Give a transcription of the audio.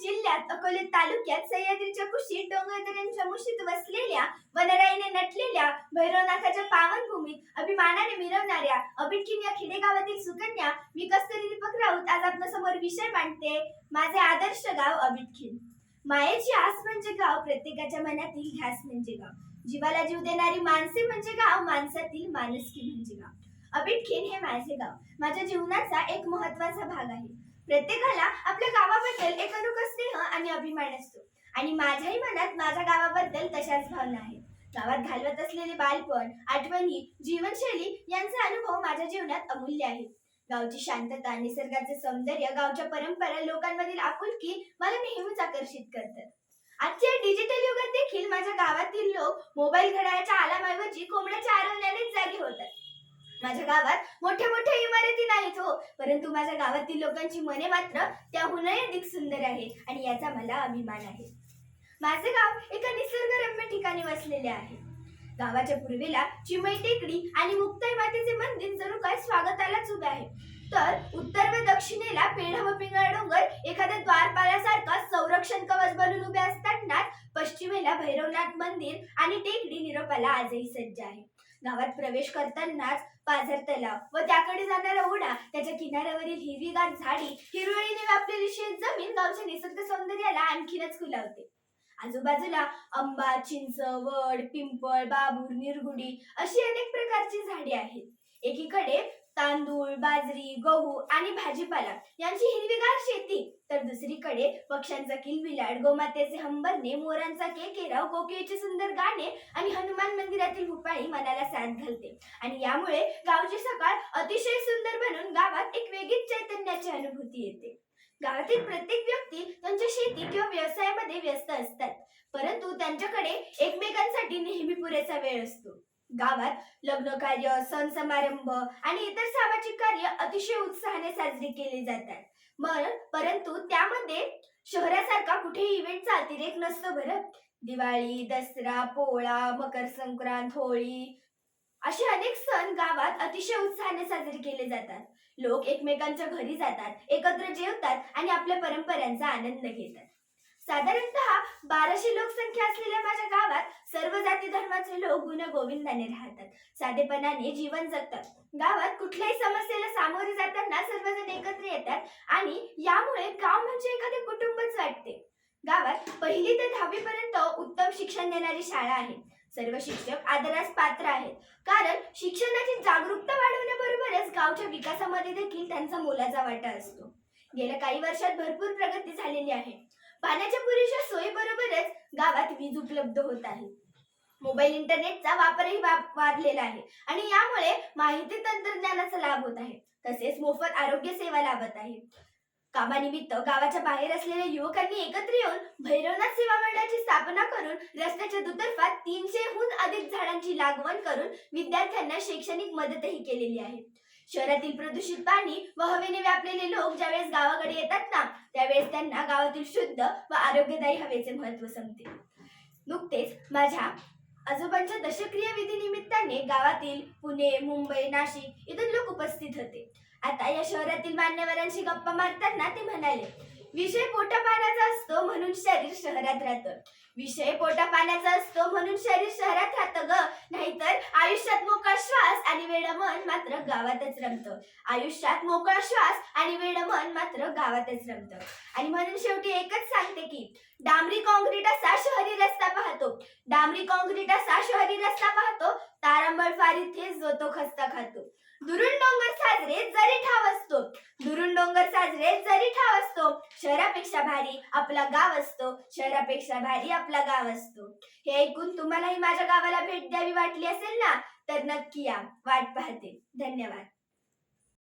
जिल्ह्यात अकोले तालुक्यात सह्याद्रीच्या कुशीत डोंगरदऱ्यांच्या मुशीत वसलेल्या वनराईने नटलेल्या भैरवनाथाच्या पावनभूमीत अभिमानाने मिरवणाऱ्या अबिटकिन या खेडेगावातील सुकन्या मी कस्तुरी दीपक राऊत आज आपल्यासमोर विषय मांडते. माझे आदर्श गाव अबिटखिन मायेची आस म्हणजे गाव प्रत्येकाच्या मनातील ध्यास म्हणजे गाव. जीवाला जीव देणारी माणसे म्हणजे गाव माणसातील माणुसकी म्हणजे गाव. अबिटखिन हे माझे गाव. माझ्या जीवनाचा एक महत्त्वाचा भाग आहे. प्रत्येकाला आपल्या गावाबद्दल एक अनोखा स्नेह आणि अभिमान असतो. आणि माझ्याही मनात माझ्या गावाबद्दल तशाच भावना आहेत. गावात घालवत असलेले बालपण आठवणी जीवनशैली यांचा अनुभव माझ्या जीवनात अमूल्य आहे गावची शांतता निसर्गाचे सौंदर्य गावच्या परंपरा लोकांमधील आपुलकी मला नेहमीच आकर्षित करतात. आजच्या डिजिटल युगात देखील माझ्या गावातील लोक मोबाईल घड्याळाच्या आलामाऐवजी कोंबड्याच्या आरवण्यानेच जागे होतात. माझ्या गावात मोठ्या मोठ्या इमारती नाहीत हो. परंतु माझ्या गावातील लोकांची मने मात्र त्याहूनही अधिक सुंदर आहेत आणि याचा मला अभिमान आहे. माझे गाव एका निसर्गरम्य ठिकाणी वसलेले आहे. गावाच्या पूर्वेला चिमई टेकडी आणि मुक्ताई मातेचे मंदिर जणू काय स्वागतालाच उभे आहे. तर उत्तर व दक्षिणेला पेढा व पिंगळा डोंगर एखाद्या द्वारपालासारखा संरक्षण कवच बनून उभे असतानाच पश्चिमेला भैरवनाथ मंदिर आणि टेकडी निरोपाला आजही सज्ज आहे. गावात प्रवेश करतानाच पाझर तलाव. व त्याकडे जाणारा ओढा त्याच्या किनाऱ्यावरील हिरवीगार झाडी हिरवळीने व्यापलेली शेत जमीन गावच्या निसर्ग सौंदर्याला आणखीनच खुलावते. आजूबाजूला आंबा चिंच वड पिंपळ बाबूर निरगुडी अशी अनेक प्रकारची झाडे आहेत. एकीकडे तांदूळ बाजरी गहू आणि भाजीपाला यांची हिरवीगार शेती. तर दुसरीकडे पक्ष्यांचा किलबिलाट गोमातेचे हंबरणे मोरांचा केकेराव कोकिळचे सुंदर गाणे आणि हनुमान मंदिरातील भूपाळी मनाला साथ घालते. आणि यामुळे गावची सकाळ अतिशय सुंदर बनून गावात एक वेगळीच चैतन्याची अनुभूती येते. गावातील प्रत्येक व्यक्ती त्यांच्या शेती किंवा व्यवसायामध्ये व्यस्त असतात. परंतु त्यांच्याकडे एकमेकांसाठी नेहमी पुरेसा वेळ असतो. गावात लग्न कार्य सण समारंभ आणि इतर सामाजिक कार्य अतिशय उत्साहाने साजरी केली जातात. मग परंतु त्यामध्ये शहरासारखा कुठेही इव्हेंटचा अतिरेक नसतो बरं. दिवाळी दसरा पोळा मकर संक्रांत होळी असे अनेक सण गावात अतिशय उत्साहाने साजरे केले जातात. लोक एकमेकांच्या घरी जातात एकत्र जेवतात आणि आपल्या परंपरांचा आनंद घेतात. साधारणतः बाराशे लोकसंख्या असलेल्या माझ्या गावात सर्व जाती धर्माचे लोक गुण गोविंदाने राहतात. साधेपणाने जीवन जगतात. गावात कुठल्याही समस्येला सामोरे जाताना सर्वजण एकत्र येतात आणि यामुळे गाव म्हणजे एखादे कुटुंबच वाटते. गावात पहिली ते दहावी पर्यंत उत्तम शिक्षण देणारी शाळा आहे. सर्व शिक्षक आदरास पात्र आहेत. कारण शिक्षणाची जागरूकता वाढवण्याबरोबरच गावच्या विकासामध्ये देखील त्यांचा मोलाचा वाटा असतो. गेल्या काही वर्षात भरपूर प्रगती झालेली आहे. पाण्याच्या पुरेशा सोयीबरोबरच गावात वीज उपलब्ध होत आहे. मोबाईल इंटरनेटचा वापरही वाढलेला आहे आणि यामुळे माहिती तंत्रज्ञानाचा लाभ होत आहे. तसेच मोफत आरोग्य सेवा लाभत आहे. कामानिमित्त गावाच्या बाहेर असलेल्या युवकांनी एकत्र येऊन भैरवनाथ सेवा मंडळाची स्थापना करून रस्त्याच्या दुतर्फा तीनशेहून अधिक झाडांची लागवण करून विद्यार्थ्यांना शैक्षणिक मदतही केलेली आहे. शहरातील प्रदूषित पाणी व हवेने व्यापलेले लोक ज्यावेळेस गावाकडे येतात ना त्यावेळेस त्यांना गावातील शुद्ध व आरोग्यदायी हवेचे महत्त्व समजते. नुकतेच माझ्या आजोबांच्या दशक्रिया विधी निमित्ताने गावातील पुणे मुंबई नाशिक इथून लोक उपस्थित होते. आता या शहरातील मान्यवरांशी गप्पा मारताना ते म्हणाले विषय पोटा पाण्याचा असतो म्हणून शरीर शहरात राहतं. विषय पोटा पाण्याचा असतो म्हणून शरीर शहरात राहतं ग. नाहीतर आयुष्यात मोकळा श्वास आणि वेळ मन मात्र गावातच रमतं. आयुष्यात मोकळा श्वास आणि वेड मन मात्र गावातच रमतं. आणि म्हणून शेवटी एकच सांगते की डांबरी कॉन्क्रीट असा शहरी रस्ता पाहतो. डांबरी कॉन्क्रीट असा शहरी रस्ता पाहतो. तारांबळ फारीत जो तो खस्ता खातो. दुरून डोंगर साजरे जरी ठाव असतो. दुरून डोंगर साजरे जरी ठाव असतो शहरापेक्षा भारी आपला गाव असतो शहरापेक्षा भारी आपला गाव असतो. हे ऐकून तुम्हालाही माझ्या गावाला भेट द्यावी वाटली असेल ना? तर नक्की या. वाट पाहते. धन्यवाद.